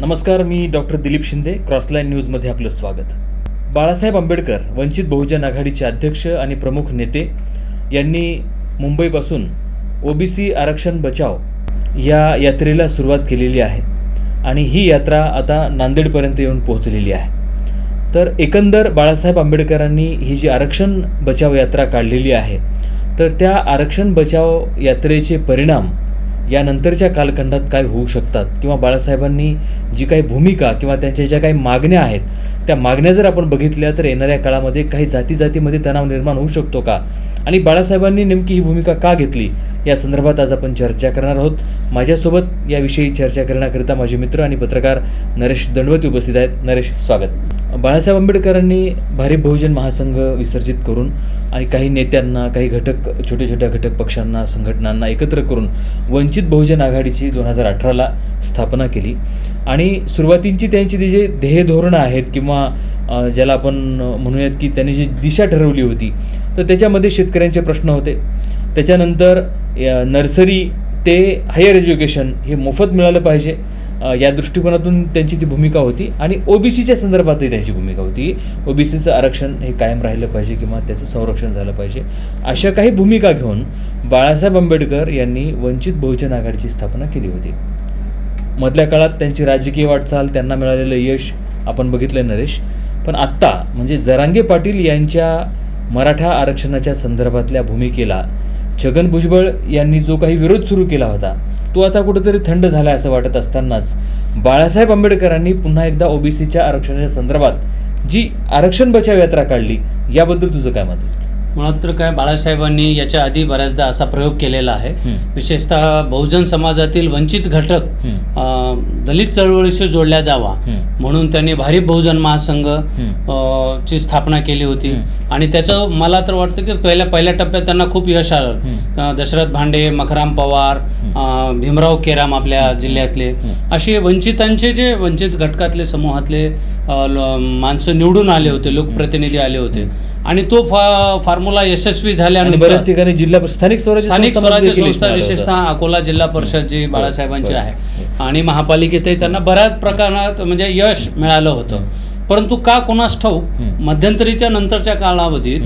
नमस्कार मी डॉक्टर दिलीप शिंदे क्रॉसलाईन न्यूजमध्ये आपलं स्वागत. बाळासाहेब आंबेडकर वंचित बहुजन आघाडीचे अध्यक्ष आणि प्रमुख नेते यांनी मुंबईपासून ओबीसी आरक्षण बचाव या यात्रेला सुरुवात केलेली आहे आणि ही यात्रा आता नांदेडपर्यंत येऊन पोहोचलेली आहे. तर एकंदर बाळासाहेब आंबेडकरांनी ही जी आरक्षण बचाव यात्रा काढलेली आहे तर त्या आरक्षण बचाव यात्रेचे परिणाम यानंतरच्या कालखंडात काय होऊ शकतात? किंवा बाळासाहेबांनी जी काही भूमिका किंवा त्यांच्या ज्या काही मागण्या आहेत त्या मागण्या जर आपण बघितल्या तर येणाऱ्या काळामध्ये काही जाती जातीमध्ये तणाव निर्माण होऊ शकतो का? आणि बाळासाहेबांनी नेमकी ही भूमिका का घेतली? या संदर्भात आज आपण चर्चा करणार आहोत. माझ्यासोबत याविषयी चर्चा करण्याकरिता माझे मित्र आणि पत्रकार नरेश दंडवती उपस्थित आहेत. नरेश स्वागत. बाळासाहेब आंबेडकरांनी भारी बहुजन महासंघ विसर्जित करून आणि काही नेत्यांना काही घटक छोट्या छोट्या घटक पक्षांना संघटनांना एकत्र करून वंचित बहुजन आघाडीची दोन हजार अठराला स्थापना केली. आणि सुरुवातींची त्यांची ती जे ध्येय धोरणं आहेत किंवा ज्याला आपण म्हणूयात की त्यांनी जी दिशा ठरवली होती तर त्याच्यामध्ये शेतकऱ्यांचे प्रश्न होते. त्याच्यानंतर या नर्सरी ते हायर एज्युकेशन हे मोफत मिळालं पाहिजे. या दृष्टिकोनातून त्यांची ती भूमिका होती आणि ओबीसीच्या संदर्भातही त्यांची भूमिका होती. ओबीसीचं आरक्षण हे कायम राहिलं पाहिजे किंवा त्याचं संरक्षण झालं पाहिजे. अशा काही भूमिका घेऊन बाळासाहेब आंबेडकर यांनी वंचित बहुजन आघाडीची स्थापना केली होती. मधल्या काळात त्यांची राजकीय वाटचाल त्यांना मिळालेलं यश आपण बघितलं नरेश. पण आत्ता म्हणजे जरांगे पाटील यांच्या मराठा आरक्षणाच्या संदर्भातल्या भूमिकेला छगन भुजबळ यांनी जो काही विरोध सुरू केला होता तो आता कुठेतरी थंड झाला असं वाटत असतानाच बाळासाहेब आंबेडकरांनी पुन्हा एकदा ओबीसीच्या आरक्षणाच्या संदर्भात जी आरक्षण बचाव यात्रा काढली याबद्दल तुझं काय मत आहे? मुळात तर काय बाळासाहेबांनी याच्या आधी बऱ्याचदा असा प्रयोग केलेला आहे. विशेषतः बहुजन समाजातील वंचित घटक दलित चळवळीशी जोडल्या जावा. म्हणून त्यांनी भारी बहुजन महासंघ ची स्थापना केली होती. आणि त्याचं मला तर वाटतं की पहिल्या पहिल्या टप्प्यात त्यांना खूप यश आलं. दशरथ भांडे मकराम पवार भीमराव केराम आपल्या जिल्ह्यातले. असे वंचितांचे जे वंचित घटकातले समूहातले माणसं निवडून आले होते लोकप्रतिनिधी आले होते. आणि तो फा फॉर्म्युला यशस्वी आणि झाल्यानंतर बऱ्याच ठिकाणी जिल्हा स्थानिक स्वराज्य स्थानिक स्वराज्य संस्था विशेषतः. अकोला जिल्हा परिषद जी बाळासाहेबांची आहे आणि महापालिकेतही त्यांना बऱ्याच प्रकारात म्हणजे यश मिळालं होतं परंतु का कोणास ठाऊक. मध्यंतरीच्या नंतरच्या कालावधीत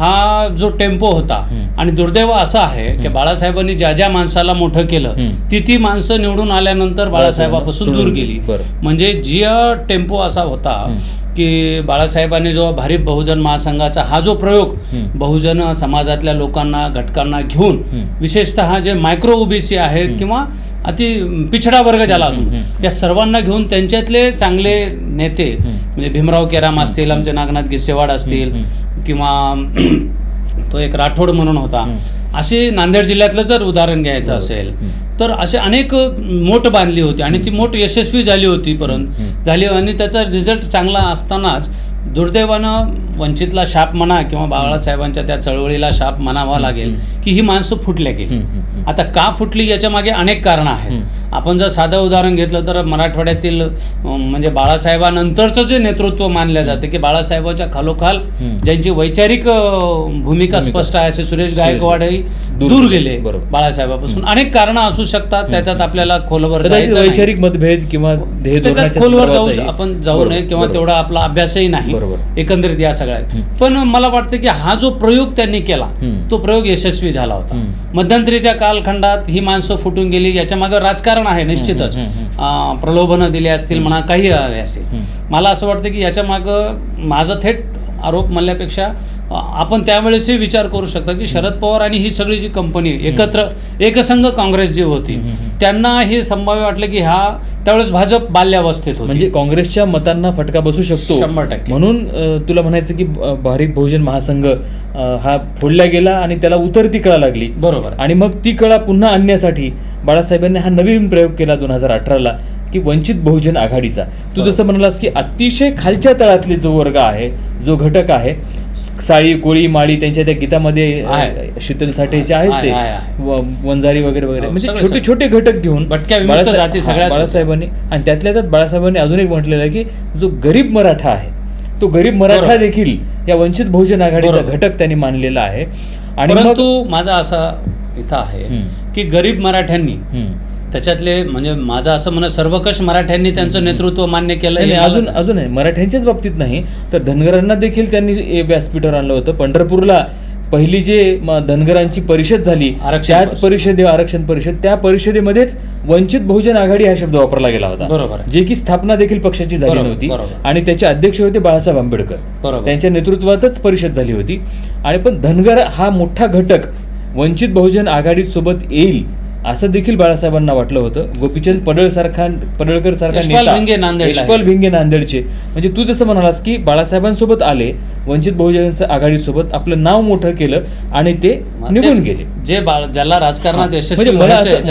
हं. जो टेम्पो होता. आणि दुर्दैव असं आहे की. बाळासाहेबांनी ज्या ज्या माणसाला मोठं केलं. ती ती माणसं निवडून आल्यानंतर बाळासाहेबापासून दूर गेली. म्हणजे जी टेम्पो असा होता. की बाळासाहेबांनी जो भारीप बहुजन महासंघाचा हा जो प्रयोग. बहुजन समाजातल्या लोकांना घटकांना घेऊन. विशेषतः जे मायक्रो ओबीसी आहेत. किंवा अति पिछडा वर्ग ज्याला असून हं. या सर्वांना घेऊन त्यांच्यातले चांगले नेते. म्हणजे भीमराव केराम असतील आमचे नागनाथ गिसेवाड असतील किंवा तो एक राठोड म्हणून होता. असे नांदेड जिल्ह्यातलं जर उदाहरण घ्यायचं. असेल. तर असे अनेक मोठ बांधली होती आणि ती मोठ यशस्वी झाली होती परंत. झाली आणि त्याचा रिझल्ट चांगला असतानाच दुर्दैवानं वंचितला शाप म्हणा किंवा बाळासाहेबांच्या त्या चळवळीला शाप म्हणावा लागेल की ही माणसं फुटल्या गेली. आता का फुटली याच्या मागे अनेक कारणं आहेत. आपण जर साधं उदाहरण घेतलं तर मराठवाड्यातील म्हणजे बाळासाहेबानंतरचं जे नेतृत्व मानलं जाते की बाळासाहेबाच्या खालोखाल. ज्यांची वैचारिक भूमिका स्पष्ट आहे असे सुरेश गायकवाडही दूर गेले. बाळासाहेबापासून अनेक कारणं असू शकतात त्याच्यात आपल्याला खोलवर कदाचित जायचं नाही. वैचारिक मतभेद किंवा ध्येय त्याच्यात धोरणाच्या खोलवर जाऊ संदर्भातही- आपण जाऊ बरोबर, नये किंवा बरोबर. तेवढा आपला अभ्यासही नाही बरोबर. एकंदरीत या सगळ्यात. पण मला वाटतं की हा जो प्रयोग त्यांनी केला. तो प्रयोग यशस्वी झाला होता. मध्यंतरीच्या कालखंडात ही माणसं फुटून गेली याच्या मागे राजकारण आहे निश्चितच. अं, प्रलोभनं दिली असतील म्हणा काही आले असेल हं. मला असं वाटतं की याच्या मागं माझा थेट आरोप म्हणल्यापेक्षा आपण त्यावेळेसही विचार करू शकता की शरद पवार आणि ही सगळी जी कंपनी एकत्र एकसंघ काँग्रेस जी होती. त्यांना हे संभाव्य वाटलं की हा त्यावेळेस भाजप बाल्यावस्थेत होती. म्हणजे काँग्रेसच्या मतांना फटका बसू शकतो. शंभर टक्के. म्हणून तुला म्हणायचं की भारिप बहुजन महासंघ हा फोडला गेला आणि त्याला उतरती कळा लागली. बरोबर. आणि मग ती कळा पुन्हा आणण्यासाठी बाळासाहेबांनी हा नवीन प्रयोग केला दोन हजार अठराला. की वंचित बहुजन आघाडीचा तू जसं म्हणालास की अतिशय खालच्या तळातले जो वर्ग आहे जो घटक आहे साळी कोळी माळी त्यांच्या त्या गीतामध्ये. शीतल साठेचे आहेच आहे, ते वंजारी वगैरे वगैरे हो, म्हणजे छोटे. छोटे घटक घेऊन. बाळासाहेबांनी आणि त्यातल्या त्यात बाळासाहेबांनी अजून एक म्हटलेलं आहे की जो गरीब मराठा आहे तो गरीब मराठा. देखील या वंचित बहुजन आघाडीचा. घटक त्यांनी मानलेला आहे आणि परंतु माझा असा इथं आहे. की गरीब मराठ्यांनी त्याच्यातले म्हणजे माझं असं म्हणणं सर्वकष मराठ्यांनी त्यांचं नेतृत्व मान्य केलं हे अजून अजून आहे मराठ्यांच्याच बाबतीत नाही तर धनगरांना देखील त्यांनी व्यासपीठावर आणलं होतं पंढरपूरला पहिली जे धनगरांची परिषद झाली त्याच परिषद. आरक्षण परिषद त्या परिषदेमध्येच वंचित बहुजन आघाडी हा शब्द वापरला गेला होता बरोबर. जे की स्थापना देखील पक्षाची झाली नव्हती. आणि त्याचे अध्यक्ष होते बाळासाहेब आंबेडकर. त्यांच्या नेतृत्वातच परिषद झाली होती आणि पण धनगर हा मोठा घटक वंचित बहुजन आघाडीसोबत येईल असं देखील बाळासाहेबांना वाटलं होतं. गोपीचंद पडळ सारखा पडळकर सारखा यशपाल भिंगे नांदेडचे. म्हणजे तू जसं म्हणालास की बाळासाहेबांसोबत आले वंचित बहुजन आघाडीसोबत आपलं नाव मोठं केलं आणि ते निघून गेले. जे बाळ ज्याला राजकारणात. यशस्वी म्हणजे मला असं-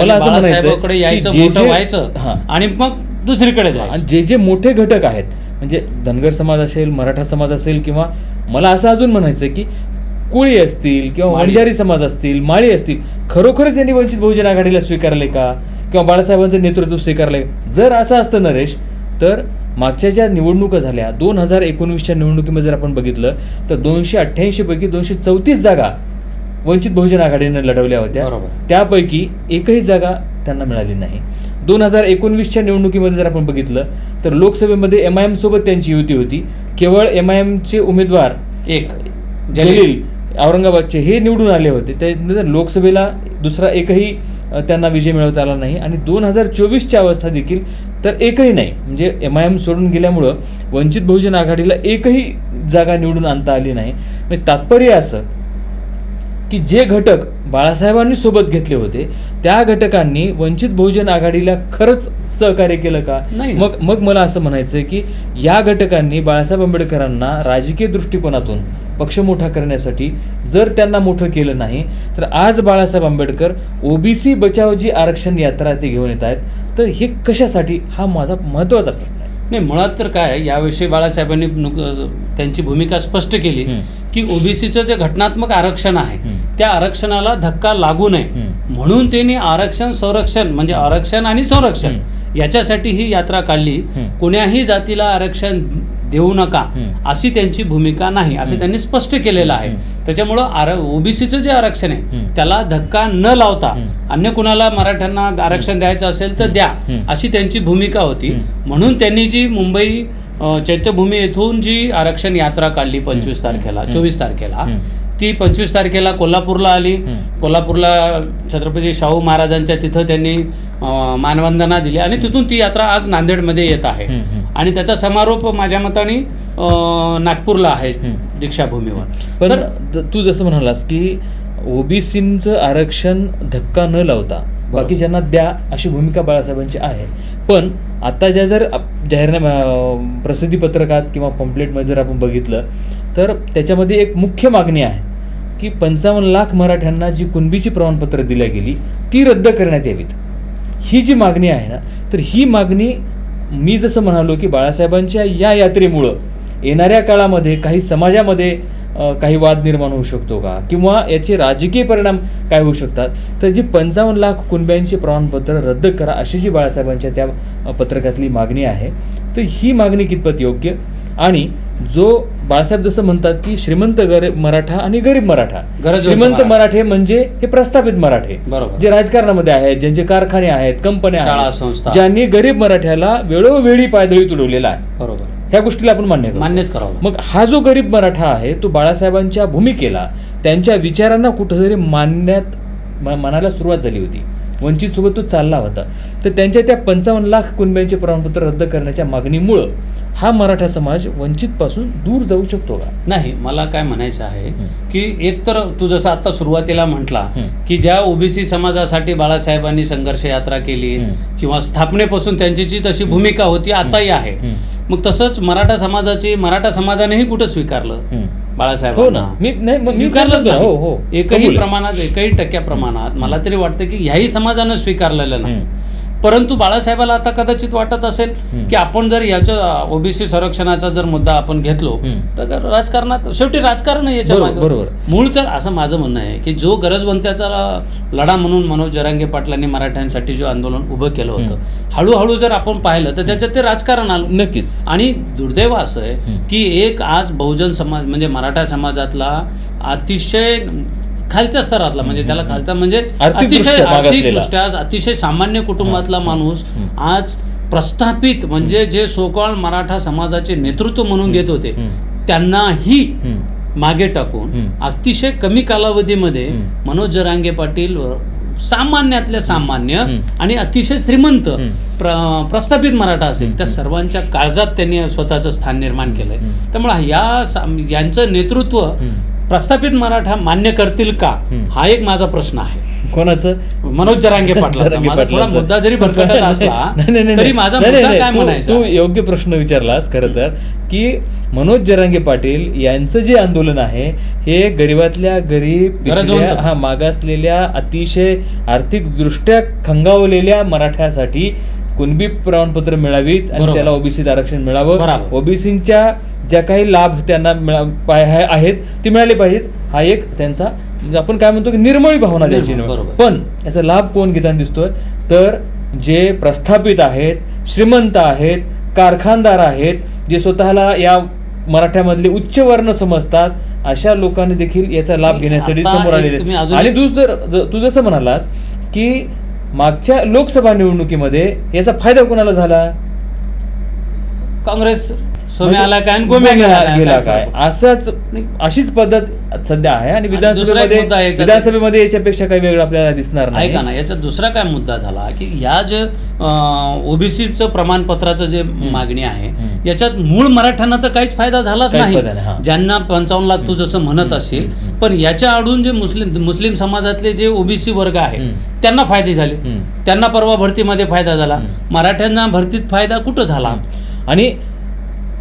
हा. आणि मग दुसरीकडे जे जे मोठे घटक आहेत म्हणजे धनगर समाज असेल मराठा समाज असेल किंवा मला असं अजून म्हणायचं की कोळी असतील किंवा. वंजारी समाज असतील माळी असतील खरोखरच यांनी वंचित बहुजन आघाडीला स्वीकारले का? किंवा बाळासाहेबांचं नेतृत्व स्वीकारलंय जर असं असतं नरेश तर मागच्या ज्या निवडणुका झाल्या दोन हजार एकोणवीसच्या निवडणुकीमध्ये जर आपण बघितलं तर दोनशे अठ्ठ्याऐंशी पैकी दोनशे चौतीस जागा वंचित बहुजन आघाडीने लढवल्या होत्या. त्यापैकी एकही जागा त्यांना मिळाली नाही. दोन हजार एकोणवीसच्या निवडणुकीमध्ये जर आपण बघितलं तर लोकसभेमध्ये एम आय एम सोबत त्यांची युती होती. केवळ एम आय एमचे उमेदवार एक. जलील. औरंगाबादचे हे निवडून आले होते. त्यानंतर लोकसभेला दुसरा एकही त्यांना विजय मिळवता आला नाही. आणि दोन हजार चोवीसची अवस्था देखील तर एकही नाही. म्हणजे एम आय एम सोडून गेल्यामुळं वंचित बहुजन आघाडीला एकही जागा निवडून आणता आली नाही. म्हणजे तात्पर्य असं की जे घटक बाळासाहेबांनी सोबत घेतले होते त्या घटकांनी वंचित बहुजन आघाडीला खरंच सहकार्य केलं का? नाही. मग मग मला असं म्हणायचं की या घटकांनी बाळासाहेब आंबेडकरांना राजकीय दृष्टिकोनातून पक्ष मोठा करण्यासाठी जर त्यांना मोठं केलं नाही तर आज बाळासाहेब आंबेडकर ओबीसी बचावजी आरक्षण यात्रा ते घेऊन येत आहेत. तर हे कशासाठी? हा माझा महत्त्वाचा प्रश्न आहे. नाही मुळात तर काय याविषयी बाळासाहेबांनी त्यांची भूमिका स्पष्ट केली. की ओबीसीचं जे घटनात्मक आरक्षण आहे. त्या आरक्षणाला धक्का लागू नये. म्हणून त्यांनी आरक्षण संरक्षण म्हणजे आरक्षण आणि संरक्षण याच्यासाठी ही यात्रा काढली. कोण्याही जातीला आरक्षण देऊ नका. अशी त्यांची भूमिका नाही असं त्यांनी स्पष्ट केलेलं आहे त्याच्यामुळं आर ओबीसीचं जे आरक्षण आहे. त्याला धक्का न लावता. अन्य कुणाला मराठ्यांना आरक्षण द्यायचं असेल तर द्या. अशी त्यांची भूमिका होती. म्हणून त्यांनी जी मुंबई चैत्यभूमी येथून जी आरक्षण यात्रा काढली पंचवीस तारखेला चोवीस तारखेला. ती पंचवीस तारखेला कोल्हापूरला आली. कोल्हापूरला छत्रपती शाहू महाराजांच्या तिथं त्यांनी मानवंदना दिली आणि तिथून ती यात्रा आज नांदेडमध्ये येत आहे. आणि त्याचा समारोप माझ्या मताने नागपूरला आहे. दीक्षाभूमीवर तर तू जसं म्हणालास की ओबीसीचं आरक्षण धक्का न लावता बाकीच्यांना द्या अशी भूमिका बाळासाहेबांची आहे. पण आता ज्या जर आप- जाहीरनामा प्रसिद्धीपत्रकात प्रसिद्धी किंवा पम्पलेटमध्ये जर आपण बघितलं तर त्याच्यामध्ये एक मुख्य मागणी आहे की पंचावन्न लाख मराठ्यांना जी कुणबीची प्रमाणपत्र दिल्या गेली ती रद्द करण्यात यावीत. ही जी मागणी आहे ना तर ही मागणी मी जसं म्हणालो की बाळासाहेबांच्या या यात्रेमुळं येणाऱ्या काळामध्ये काही समाजामध्ये काही वाद निर्माण होऊ शकतो का? किंवा याचे राजकीय परिणाम काय होऊ शकतात? तर जी पंचावन्न लाख कुणब्यांचे प्रमाणपत्र रद्द करा अशी जी बाळासाहेबांच्या त्या पत्रकातली मागणी आहे तर ही मागणी कितपत योग्य? आणि जो बाळासाहेब जसं म्हणतात की श्रीमंत गरीब मराठा आणि गरीब मराठा. श्रीमंत मराठा. म्हणजे हे प्रस्थापित मराठे. बरोबर. जे राजकारणामध्ये आहेत ज्यांचे कारखाने आहेत कंपन्या. ज्यांनी गरीब मराठ्याला वेळोवेळी पायदळी तुडवलेला आहे. बरोबर. ह्या गोष्टीला आपण मान्य. मान्यच करावं. मग हा जो गरीब मराठा आहे तो बाळासाहेबांच्या भूमिकेला त्यांच्या विचारांना कुठंतरी मानण्यात म- मानायला सुरुवात झाली होती वंचित सोबत तो चालला होता तर त्यांच्या त्या पंचावन्न लाख कुणब्यांचे प्रमाणपत्र रद्द करण्याच्या मागणीमुळं हा मराठा समाज वंचितपासून दूर जाऊ शकतो का नाही मला काय म्हणायचं आहे. की एक तर तू जसं आता सुरुवातीला म्हटला. की ज्या ओबीसी समाजासाठी बाळासाहेबांनी संघर्ष यात्रा केली. किंवा स्थापनेपासून त्यांची जी तशी भूमिका होती आताही आहे. मग तसंच मराठा समाजाची मराठा समाजानेही कुठं स्वीकारलं. बाळासाहेब हो ना. मी नाही स्वीकारलंच नाही. हो हो. एकही. प्रमाणात एकही टक्क्या प्रमाणात मला तरी वाटतं की ह्याही समाजानं स्वीकारलेलं नाही. परंतु बाळासाहेबाला आता कदाचित वाटत असेल. की आपण जर याच्या ओबीसी संरक्षणाचा जर मुद्दा आपण घेतलो. तर राजकारणात शेवटी राजकारण याच्या बरोबर. मूळ तर असं माझं म्हणणं आहे की जो गरजवंत्याचा लढा म्हणून मनोज जरांगे पाटलांनी मराठ्यांसाठी जो आंदोलन उभं केलं होतं हळूहळू जर आपण पाहिलं तर त्याच्यात ते राजकारण आलं नक्कीच आणि दुर्दैव असं आहे. की एक आज बहुजन समाज म्हणजे मराठा समाजातला अतिशय खालच्या स्तरातला म्हणजे त्याला खालचा म्हणजे अतिशय. आर्थिकदृष्ट्या अतिशय सामान्य कुटुंबातला माणूस आज प्रस्थापित म्हणजे जे सोकॉळ मराठा समाजाचे नेतृत्व म्हणून घेत होते त्यांनाही. मागे टाकून. अतिशय कमी कालावधीमध्ये. मनोज जरांगे पाटील सामान्यातल्या सामान्य. आणि अतिशय श्रीमंत. प्र- प्रस्थापित मराठा असेल त्या सर्वांच्या काळजात त्यांनी स्वतःचं स्थान निर्माण केलंय. त्यामुळे या यांचं नेतृत्व. प्रस्थापित मराठा मान्य करतील का. हा एक माझा प्रश्न आहे कोणाचं मनोज जरांगे पाटला. मुद्दा जरी असला तरी. माझा काय तू- म्हणायचा तू योग्य प्रश्न विचारलास खरं तर की मनोज जरांगे पाटील यांचं जे आंदोलन आहे हे गरिबातल्या गरीब हा मागासलेल्या अतिशय आर्थिकदृष्ट्या खंगावलेल्या मराठ्यासाठी कुणबी प्रमाणपत्र मिळावीत आणि. त्याला ओबीसीत आरक्षण मिळावं. ओबीसीच्या ज्या काही लाभ त्यांना आहेत ते मिळाले पाहिजेत हा एक त्यांचा म्हणजे आपण काय म्हणतो की निर्मळी भावना बरोबर. पण याचा लाभ कोण घेताना दिसतोय तर जे प्रस्थापित आहेत श्रीमंत आहेत कारखानदार आहेत जे स्वतःला या मराठ्यामधले उच्च वर्ण समजतात अशा लोकांनी देखील याचा लाभ घेण्यासाठी समोर आलेले आणि एक- दुसरं ज- तू जसं म्हणालास की मागच्या लोकसभा निवडणुकीमध्ये याचा फायदा कोणाला झाला? काँग्रेस. सोम्या म्हणजे काय आणि गोम्या गेला काय? गेला काय काय फरक? असाच नाही. अशीच पद्धत सध्या आहे आणि दुसरा एक विधानसभेमध्ये मुद्दा आहे याच्यात- विधानसभेमध्ये याच्यापेक्षा काही वेगळं आपल्याला दिसणार नाही ऐका ना याचा दुसरा काय मुद्दा झाला की या जे ओबीसीचं प्रमाणपत्राचं जे मागणी आहे. याच्यात मूळ मराठ्यांना तर काहीच फायदा झालाच काहीच फायदा नाही, हा. ज्यांना पंचावन्न लाख तू जसं म्हणत असेल पण याच्या आडून जे मुस्लिम मुस्लिम समाजातले जे ओबीसी वर्ग आहे हम्म. त्यांना फायदे झाले हम्म. त्यांना परवा भरतीमध्ये फायदा झाला मराठ्यांना भरतीत फायदा कुठं झाला आणि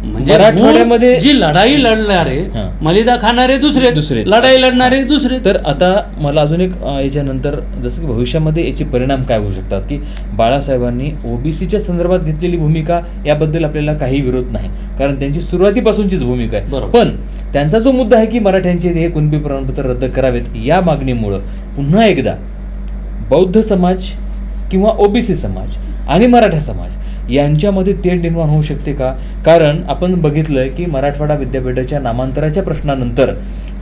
म्हणजे जी लढाई लढणारे. मलिदा खाणारे दुसरे दुसरेच. लढाई लढणारे दुसरे तर आता मला अजून एक याच्यानंतर जसं की भविष्यामध्ये याचे परिणाम काय होऊ शकतात की बाळासाहेबांनी ओबीसीच्या संदर्भात घेतलेली भूमिका याबद्दल आपल्याला काही विरोध नाही कारण त्यांची सुरुवातीपासूनचीच भूमिका आहे. पण त्यांचा जो मुद्दा आहे की मराठ्यांचे हे कुणबी प्रमाणपत्र रद्द करावेत या मागणीमुळं पुन्हा एकदा बौद्ध समाज किंवा ओबीसी समाज आणि मराठा समाज. यांच्यामध्ये तेढ निर्माण होऊ शकते का? कारण आपण बघितलंय की मराठवाडा विद्यापीठाच्या नामांतराच्या प्रश्नानंतर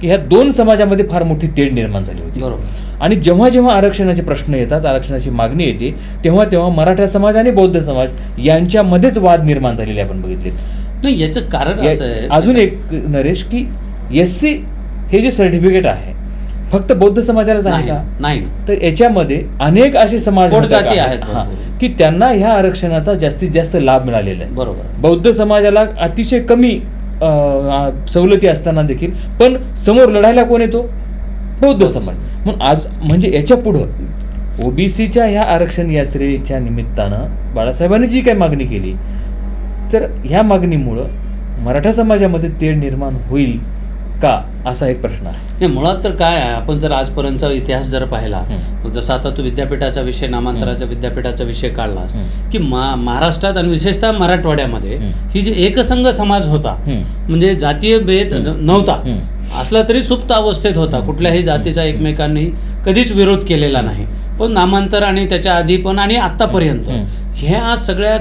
की ह्या दोन समाजामध्ये फार मोठी तेढ निर्माण झाली होती. बरोबर. आणि जेव्हा जेव्हा आरक्षणाचे प्रश्न येतात आरक्षणाची मागणी येते तेव्हा तेव्हा मराठा समाज आणि बौद्ध समाज यांच्यामध्येच वाद निर्माण झालेले आपण बघितलेत नाही याचं कारण असं आहे. अजून एक नरेश की एस सी हे जे सर्टिफिकेट आहे फक्त बौद्ध समाजालाच आहे नाही का? नाही. तर याच्यामध्ये अनेक असे समाज जाती आहेत हा. की त्यांना ह्या आरक्षणाचा जास्तीत जास्त लाभ मिळालेला आहे. बरोबर. बौद्ध समाजाला अतिशय कमी अ, आ, सवलती असताना देखील पण समोर लढायला कोण येतो? बौद्ध समाज. म्हणून आज म्हणजे याच्या पुढं ओबीसीच्या ह्या आरक्षण यात्रेच्या निमित्तानं बाळासाहेबांनी जी काही मागणी केली तर ह्या मागणीमुळं मराठा समाजामध्ये तेढ निर्माण होईल का असा एक प्रश्न आहे नाही मुळात तर काय आहे आपण जर आजपर्यंतचा इतिहास जर पाहिला. जसं आता तू विद्यापीठाचा विषय नामांतराचा विद्यापीठाचा विषय हम्म. की मा महाराष्ट्रात आणि विशेषतः मराठवाड्यामध्ये. ही जी एकसंघ समाज होता. म्हणजे जातीय भेद. नव्हता. असला तरी सुप्त अवस्थेत होता कुठल्याही जातीचा एकमेकांनी कधीच विरोध केलेला नाही पण नामांतर आणि त्याच्या आधी पण आणि आतापर्यंत. ह्या सगळ्या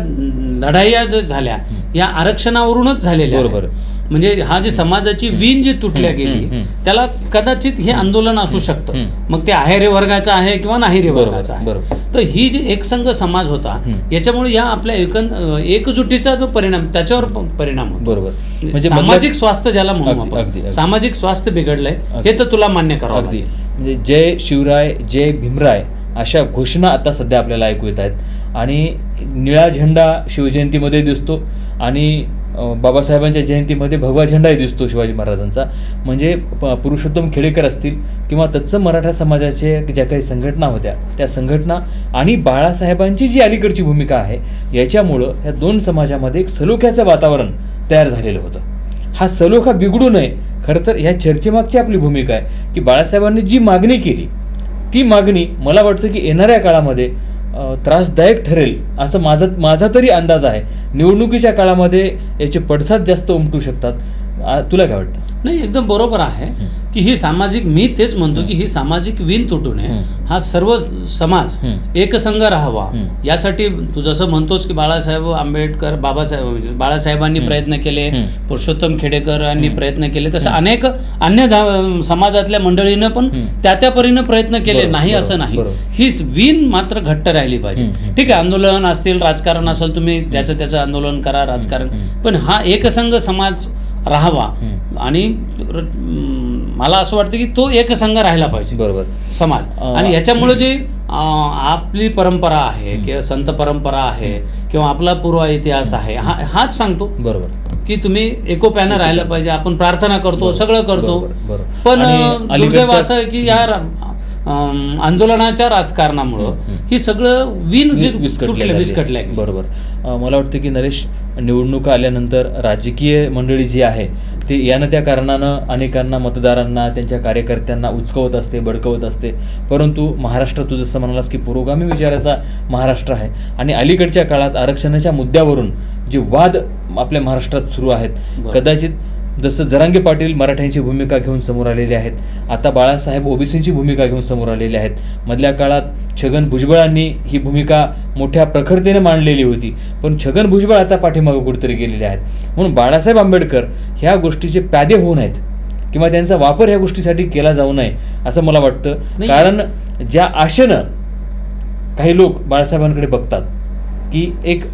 लढाया जे झाल्या या आरक्षणावरूनच झालेल्या. बरोबर. म्हणजे हा जी समाजाची वीण जी तुटल्या गेली. त्याला कदाचित हे आंदोलन असू शकतं. मग ते आहेरे वर्गाचं आहे किंवा नाहीरे वर्गाचं आहे. तर ही जी एकसंघ समाज होता. याच्यामुळे या आपल्या एकन एकजुटीचा जो परिणाम त्याच्यावर परिणाम होतो बरोबर म्हणजे सामाजिक स्वास्थ्य ज्याला म्हणू आपण. सामाजिक स्वास्थ्य बिघडलंय. हे तर तुला मान्य करावं अगदी लागेल म्हणजे जय शिवराय जय भीमराय अशा घोषणा आता सध्या आपल्याला ऐकू येत आहेत आणि निळा झेंडा शिवजयंतीमध्ये दिसतो आणि बाबासाहेबांच्या जयंतीमध्ये भगवा झेंडाही दिसतो शिवाजी महाराजांचा. म्हणजे प- पुरुषोत्तम खेडेकर असतील किंवा तत्सम मराठा समाजाचे ज्या काही संघटना होत्या त्या संघटना आणि बाळासाहेबांची जी अलीकडची भूमिका आहे याच्यामुळं ह्या दोन समाजामध्ये एक सलोख्याचं वातावरण तयार झालेलं होतं. हा सलोखा बिघडू नये खरं तर ह्या चर्चेमागची आपली भूमिका आहे की बाळासाहेबांनी जी मागणी केली ती मागणी मला वाटतं की येणाऱ्या काळामध्ये त्रासदायक ठरेल असं माझा माझा तरी अंदाज आहे. निवडणुकीच्या काळामध्ये याचे पडसाद जास्त उमटू शकतात. तुला काय वाटतं नाही एकदम बरोबर आहे की ही सामाजिक मी तेच म्हणतो की ही सामाजिक विण तुटू नये. हा सर्व समाज. एकसंघ राहावा. यासाठी तू जसं म्हणतोस की बाळासाहेब आंबेडकर बाबासाहेब म्हणजे बाळासाहेबांनी प्रयत्न केले. पुरुषोत्तम खेडेकरांनी प्रयत्न केले तसं अनेक अन्य समाजातल्या मंडळीनं पण. त्या त्या परीनं प्रयत्न केले नाही असं नाही. ही विण मात्र घट्ट राहिली पाहिजे. ठीक आहे आंदोलन असतील राजकारण असेल तुम्ही त्याचं त्याचं आंदोलन करा राजकारण. पण हा एकसंघ समाज राहावा. आणि मला असं वाटतं की तो एकसंघ राहिला पाहिजे. बरोबर. समाज. आणि ह्याच्यामुळे जे आपली परंपरा आहे किंवा संत परंपरा आहे किंवा आपला पूर्व इतिहास आहे हा हाच सांगतो. बरोबर. की तुम्ही एकोप्यानं राहिलं पाहिजे आपण प्रार्थना करतो सगळं करतो. पण दुर्दैव असं आहे की या आंदोलनाच्या राजकारणामुळं. ही सगळं जे तुटले झाली. विस्कटल्या बरोबर मला वाटतं की नरेश निवडणुका आल्यानंतर राजकीय मंडळी जी आहे ते यानं त्या कारणानं अनेकांना मतदारांना त्यांच्या कार्यकर्त्यांना उचकवत असते बडकवत असते परंतु महाराष्ट्र तू जसं म्हणालास की पुरोगामी विचाराचा महाराष्ट्र आहे आणि अलीकडच्या काळात आरक्षणाच्या मुद्द्यावरून जे वाद आपल्या महाराष्ट्रात सुरू आहेत. कदाचित जसं जरांगे पाटील मराठ्यांची भूमिका घेऊन समोर आलेले आहेत आता बाळासाहेब ओबीसींची भूमिका घेऊन समोर आलेले आहेत. मधल्या काळात छगन भुजबळांनी ही भूमिका मोठ्या प्रखरतेने मांडलेली होती पण छगन भुजबळ आता पाठीमागं कुठेतरी गेलेले आहेत. म्हणून बाळासाहेब आंबेडकर ह्या गोष्टीचे प्यादे होऊ नयेत किंवा त्यांचा वापर ह्या गोष्टीसाठी केला जाऊ नये असं मला वाटतं. कारण ज्या आशेनं काही लोक बाळासाहेबांकडे बघतात की एक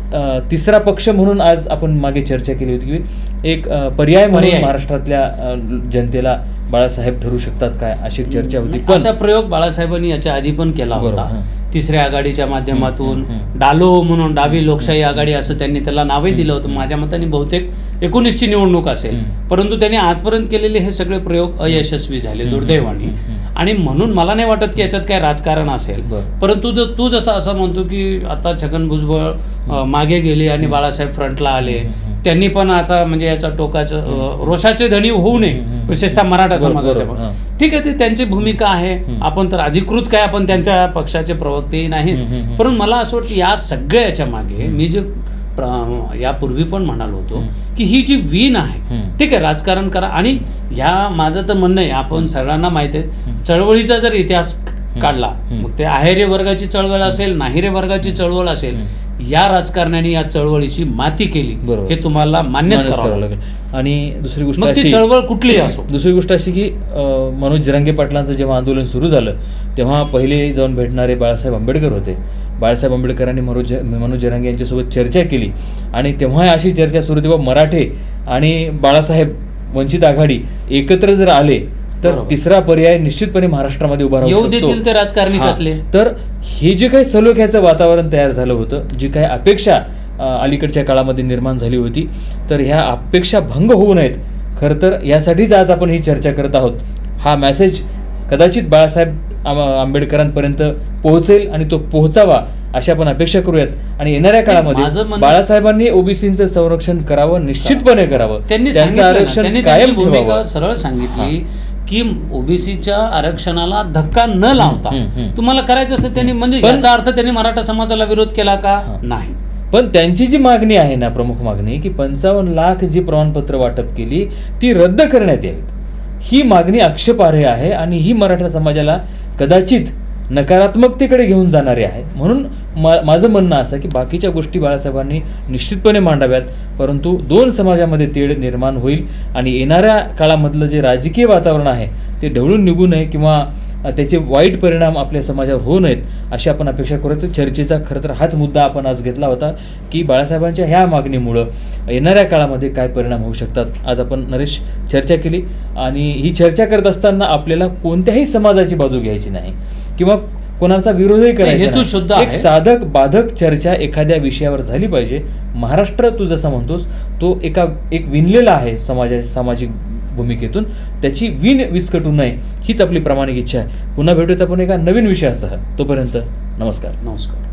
तिसरा पक्ष म्हणून आज आपण मागे चर्चा केली होती की एक पर्याय म्हणून. महाराष्ट्रातल्या जनतेला बाळासाहेब ठरू शकतात काय अशी चर्चा होती असा प्रयोग बाळासाहेबांनी याच्या आधी पण केला होता. तिसऱ्या आघाडीच्या माध्यमातून. डालो म्हणून डावी लोकशाही आघाडी असं त्यांनी त्याला नावही दिलं होतं माझ्या मताने बहुतेक एकोणीसची निवडणूक असेल. परंतु त्यांनी आजपर्यंत केलेले हे सगळे प्रयोग अयशस्वी झाले दुर्दैवाने. आणि म्हणून मला नाही वाटत की याच्यात काय राजकारण असेल. परंतु जर तू जसं असं म्हणतो की आता छगन भुजबळ मागे गेले आणि बाळासाहेब फ्रंटला आले. त्यांनी पण आता म्हणजे याचा टोकाचं रोषाचे धनी होऊ नये. विशेषतः मराठा समाजाच्या हां. ठीक आहे ते त्यांची भूमिका आहे. आपण तर अधिकृत काय आपण त्यांच्या पक्षाचे प्रवक्तेही नाहीत हम्म. पण मला असं वाटतं या सगळ्या याच्या मागे मी जे यापूर्वी पण म्हणालो होतो. की ही जी वीण आहे. ठीक आहे राजकारण करा आणि ह्या माझं तर म्हणणं आहे आपण सगळ्यांना माहिती आहे चळवळीचा जर इतिहास काढला. मग ते आहेरे वर्गाची चळवळ असेल नाहिरे वर्गाची चळवळ असेल या राजकारण्याने या चळवळीची माती केली बरोबर. हे तुम्हाला मान्यच मान्यच करावं लागेल. आणि दुसरी गोष्ट मग ती अशी चळवळ कुठलीही असो. दुसरी गोष्ट अशी की अ, मनोज जरांगे पाटलांचं जेव्हा आंदोलन सुरू झालं तेव्हा पहिले जाऊन भेटणारे बाळासाहेब आंबेडकर होते. बाळासाहेब आंबेडकरांनी मनोज मनोज जरांगे यांच्यासोबत चर्चा केली. आणि तेव्हा अशी चर्चा सुरू तेव्हा मराठे आणि बाळासाहेब वंचित आघाडी एकत्र जर आले तर. तिसरा पर्याय निश्चितपणे महाराष्ट्रामध्ये उभा राहू येऊ. देतील ते राजकारणी. कसले? तर हे जे काही सलोख्याचं वातावरण तयार झालं होतं जी काही अपेक्षा अलीकडच्या काळामध्ये निर्माण झाली होती तर ह्या अपेक्षा भंग होऊ नयेत. खरं तर यासाठीच आज आपण ही चर्चा करत आहोत. हा मेसेज कदाचित बाळासाहेब आंबेडकरांपर्यंत पोहोचेल आणि तो पोहोचावा अशी आपण अपेक्षा करूयात. आणि येणाऱ्या काळामध्ये बाळासाहेबांनी ओबीसीचं संरक्षण करावं निश्चितपणे करावं. त्यांनी आरक्षण सरळ सांगितली. की ओबीसीच्या आरक्षणाला धक्का न लावता. तुम्हाला करायचं असेल त्यांनी म्हणजे याचा अर्थ त्यांनी मराठा समाजाला विरोध केला का. नाही पण त्यांची जी मागणी आहे ना प्रमुख मागणी की पंचावन्न लाख जी प्रमाणपत्र वाटप केली ती रद्द करण्यात यावीत ही मागणी आक्षेपार्ह आहे आणि ही मराठा समाजाला कदाचित नकारात्मकतेकडे घेऊन जाणारी आहे म्हणून मा माझं म्हणणं असं की बाकीच्या गोष्टी बाळासाहेबांनी निश्चितपणे मांडाव्यात. परंतु दोन समाजामध्ये तेढ निर्माण होईल आणि येणाऱ्या काळामधलं जे राजकीय वातावरण आहे ते ढवळून निघू नये किंवा त्याचे वाईट परिणाम आपल्या समाजावर होऊ नयेत. अशी आपण अपेक्षा करतो चर्चेचा खरं तर हाच मुद्दा आपण आज घेतला होता की बाळासाहेबांच्या ह्या मागणीमुळं येणाऱ्या काळामध्ये काय परिणाम होऊ शकतात. आज आपण नरेश चर्चा केली आणि ही चर्चा करत असताना आपल्याला कोणत्याही समाजाची बाजू घ्यायची नाही किंवा कोणाचा विरोधही करायचा एक. साधक बाधक चर्चा एखाद्या विषयावर झाली पाहिजे. महाराष्ट्र तू जसा म्हणतोस तो एका एक विणलेला आहे समाजा सामाजिक भूमिकेतून त्याची वीण विस्कटू नये हीच आपली प्रामाणिक इच्छा आहे. पुन्हा भेटूयात आपण एका नवीन विषयासह. तोपर्यंत नमस्कार. नमस्कार.